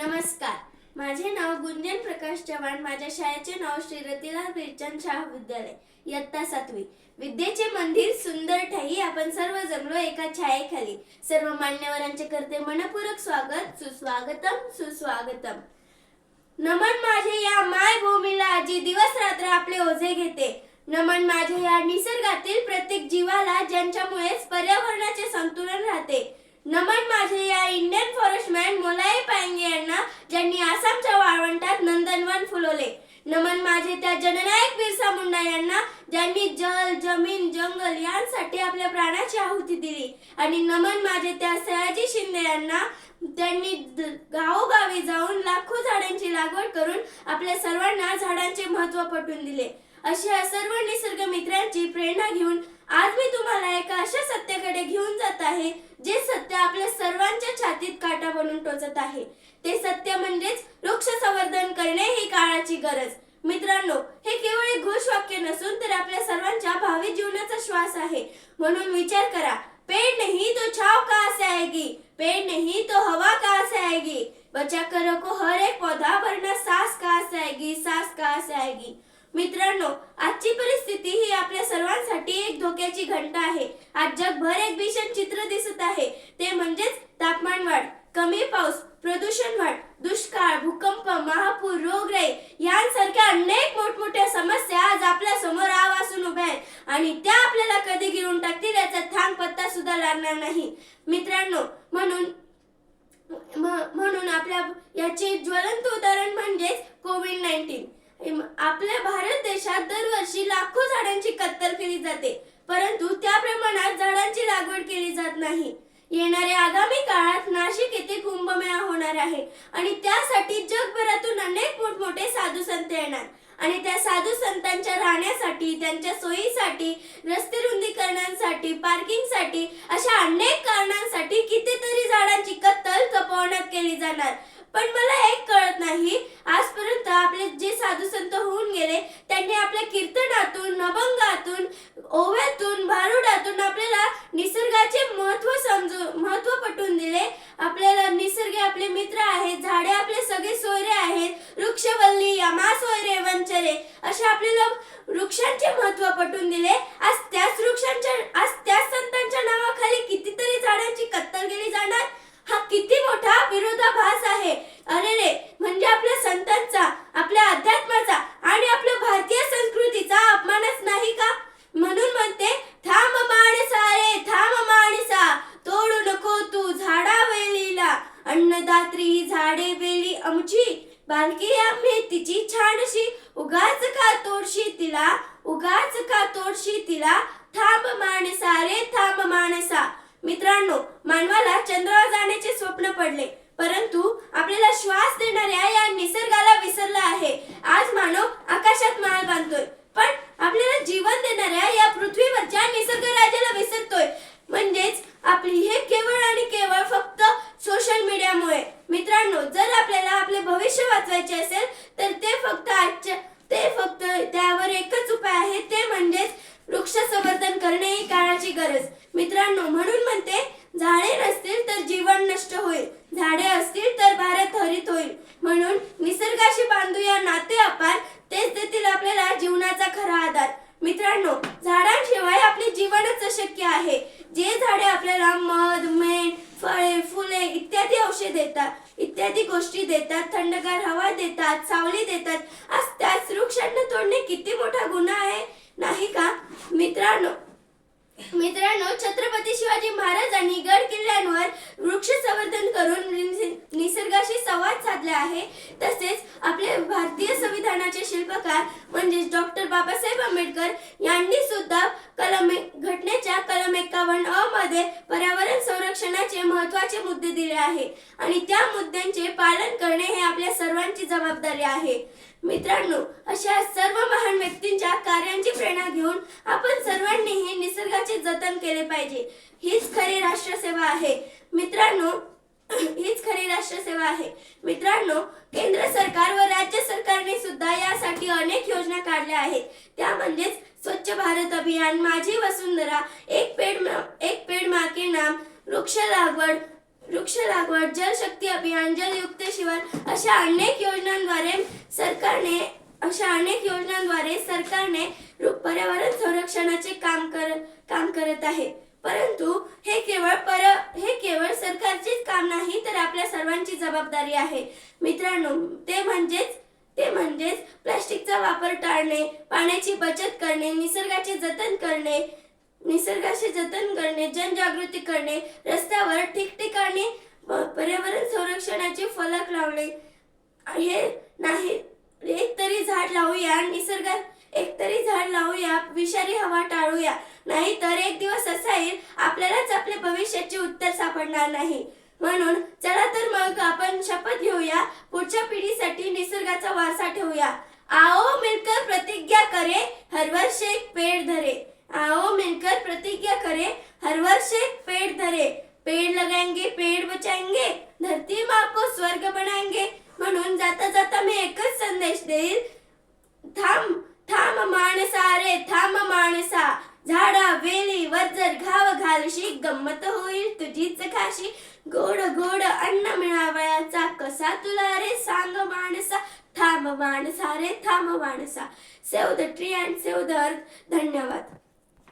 नमस्कार. माझे नाव गुंजन प्रकाश चव्हाण. माझ्या शाळेचे नाव श्री रतिलाल बिरचंद शाह विद्यालय इयत्ता सातवी. विद्येचे मंदिर सुंदर ठाई आपण सर्व जमलो एका छायेखाली. सर्व मान्यवरांचे करते मनपूरक स्वागत सुस्वागतम सुस्वागतम. नमन माझे या माय भूमीला जी दिवस रात्र आपले ओझे घेते. नमन माझे या निसर्गातील प्रत्येक जीवाला ज्यांच्यामुळेच पर्यावरणाचे संतुलन राहते. नमन माझे या इंडियन फॉरेस्टमॅन मोलाई पायंगे यांना ज्यांनी आसामच्या वाळवंटात नंदनवन फुलवले. नमन माझे त्या जननायक बिरसा मुंडा यांना ज्यांनी जल जमीन जंगल यांसाठी आपल्या प्राणाची आहुती दिली. आणि नमन माझे त्या सयाजी शिंदे यांना त्यांनी गावोगावी जाऊन लाखो झाडांची लागवड करून आपल्या सर्वांना झाडांचे महत्त्व पटवून दिले. अशा सर्व निसर्ग मित्रांची प्रेरणा घेऊन आज मी तुम्हाला एका अशा सत्याकडे घेऊन जात आहे जे सत्य आपल्या सर्वांच्या छातीत काटा बनून टोचत आहे. ते सत्य म्हणजेच वृक्ष संवर्धन करणे ही काळाची गरज. मित्रांनो हे केवळ एक घोष वाक्य नसून तर आपल्या सर्वांच्या भावी जीवनाचा श्वास आहे. म्हणून विचार करा पेड़ नहीं तो छाव कहाँ से आएगी पेड़ नहीं तो हवा कहाँ से आएगी बचा करो को हर एक पौधा भरना सांस कहाँ से आएगी सांस कहाँ से आएगी मित्रांनो आजची परिस्थिती ही आपल्या सर्वांसाठी एक धोक्याची घंटा आहे. आज जगभर एक भीषण चित्र दिसत आहे. ते म्हणजेच तापमान वाढ कमी पाऊस प्रदूषण वाढ दुष्काळ भूकंप महापूर रोगराई यांसारख्या अनेक मोठमोठ्या समस्या आज आपल्यासमोर आवासून उभ्या आहेत. आणि त्या आपल्याला कधी गिरून टाकतील याचा थांग पत्ता सुद्धा लागणार नाही. मित्रांनो म्हणून म्हणून आपल्या याचे ज्वलंत उदाहरण म्हणजेच कोविड नाईन्टीन आपल्या भारत देशात दरवर्षी लाखो झाडांची कत्तल केली जाते. परंतु त्या प्रमाणात झाडांची लागवड केली जात नाही. येणाऱ्या आगामी काळात नाशिक येथे कुंभमेळा होणार आहे आणि त्यासाठी जगभरातून अनेक मोठमोठे साधू संत येणार. आणि त्या साधू संतांच्या राहण्यासाठी त्यांच्या सोयीसाठी रस्ते रुंदीकरणांसाठी पार्किंगसाठी अशा अनेक कारणांसाठी कितीतरी झाडांची कत्तल कपवण्यात केली जाणार. पण मला एक कळत नाही. आजपर्यंत आपले जे साधू संत होऊन गेले त्यांनी आपल्या कीर्तनातून अभंगातून ओव्यातून भारुडातून आपल्याला निसर्गाचे महत्त्व समजू महत्त्व पटवून दिले. आपल्याला निसर्ग आपले मित्र आहेत झाडे आपले सगळे सोयरे आहेत वृक्षवल्ली यमा सोयरे वंचरे असे आपल्याला वृक्षांचे महत्त्व पटवून दिले आज त्याच वृक्षांच्या आज त्याच संतांच्या नावाखाली कितीतरी झाडांची कत्तल केली जाणार हा किती मोठा विरोधाभास आहे अरे रे म्हणजे आपल्या संतांचा आपल्या अध्यात्माचा आणि आपल्या भारतीय संस्कृतीचा अपमानच नाही का म्हणून म्हणते थांब माणसा रे थांब माणसा तोडू नको तू झाडा वेलीला अन्नदात्री ही झाडे वेली आमची. बालकी आम्ही तिची छानशी. उगाच का तोडशी तिला? उगाच का तोडशी तिला? थांब माणसा रे थांब माणसा. मित्रांनो मानवाला चंद्रावर जाण्याचे स्वप्न पडले. परंतु आपल्याला श्वास देणाऱ्या या निसर्गाला विसरला आहे. आज मानव आकाशात माळ बांधतोय. पण आपल्याला जीवन देणाऱ्या या पृथ्वीवरच्या निसर्ग राजाला विसरतोय म्हणजेच आपली हे केवळ आणि केवळ फक्त सोशल मीडियामुळे मित्रांनो जर आपल्याला आपले भविष्य वाचवायचे असेल तर ते फक्त आजच्या ते फक्त त्यावर एकच उपाय आहे ते म्हणजेच वृक्ष संवर्धन करणे ही काळाची गरज मित्रांनो म्हणून म्हणते झाडे नसतील तर जीवन नष्ट होईल. झाडे असतील तर भारत हरित होईल. म्हणून निसर्गाशी बांधूया नाते अपार तेच देतील आपल्याला जीवनाचा खरा आधार. मित्रांनो झाडांशिवाय आपले जीवनच अशक्य आहे. जे झाडे आपल्याला मध मेण फळे फुले इत्यादी औषध देतात इत्यादी गोष्टी देतात थंडगार हवा देतात सावली देतात आज त्याच वृक्षांना तोडणे किती मोठा गुन्हा आहे? नाही का? मित्रांनो मित्रांनो छत्रपती शिवाजी महाराजांनी गड किल्ल्यांवर वृक्ष संवर्धन करून निसर्गाशी संवाद साधला आहे. तसेच आपले भारतीय संविधानाचे शिल्पकार म्हणजेच डॉक्टर बाबासाहेब आंबेडकर यांनी सुद्धा कलम घटनेच्या कलम एकावन्न अ मध्ये पर्यावरण संरक्षणाचे महत्त्वाचे मुद्दे दिले आहे आणि त्या मुद्द्यांचे पालन करणे हे आपल्या सर्वांची जबाबदारी आहे. मित्रांनो अशा सर्व महान व्यक्तींच्या कार्या प्रेरणा घेऊन आपण सर्वांनीही निसर्गाचे जतन केले पाहिजे. हीच खरी राष्ट्रसेवा आहे. मित्रांनो हीच खरी राष्ट्रसेवा आहे. मित्रांनो केंद्र सरकार व राज्य सरकारने सुद्धा यासाठी अनेक योजना काढल्या आहेत. त्या म्हणजेच स्वच्छ भारत अभियान. माझी वसुंधरा एक पेड एक पेड माके नाम वृक्ष लागवड वृक्ष लागवड जलशक्ती अभियान जलयुक्त शिवार अशा अनेक योजनांद्वारे सरकारने अशा अनेक योजनांद्वारे सरकारने पर्यावरण संरक्षणाचे काम कर काम करत आहे. परंतु हे केवळ पर हे केवळ सरकारचेच काम नाही तर आपल्या सर्वांची जबाबदारी आहे. मित्रांनो ते म्हणजेच ते म्हणजेच प्लास्टिकचा वापर टाळणे पाण्याची बचत करणे निसर्गाचे जतन करणे निसर्गाचे जतन करणे जनजागृती करणे रस्त्यावर ठिकठिकाणी पर्यावरण संरक्षणाचे फलक लावणे हे नाही एक तरी झाड लावूया निसर्गात एक तरी झाड लावूया विषारी हवा टाळूया. नाही तर एक दिवस असा येईल आपल्यालाच आपल्या भविष्याचे उत्तर सापडणार नाही. म्हणून चला तर मग आपण शपथ घेऊया पुढच्या पिढीसाठी निसर्गाचा वारसा ठेवूया. आओ मिलकर प्रतिज्ञा करे हर वर्ष एक पेड़ धरे. आओ मिलकर प्रतिज्ञा करे हर वर्ष एक पेड़ धरे. पेड़ लगाएंगे पेड़ बचाएंगे धरती माँ को स्वर्ग बनाएंगे. म्हणून जाता जाता संदेश देईल थांब थांब माणसा रे थांब माणसा. झाडा वेली वजर घाव घालशी गंमत होईल तुझीच खाशी. गोड गोड अन्न मिळावयाचा कसा तुला रे? सांग माणसा. थांब माणसा रे थांब माणसा. Save the tree and save the earth धन्यवाद.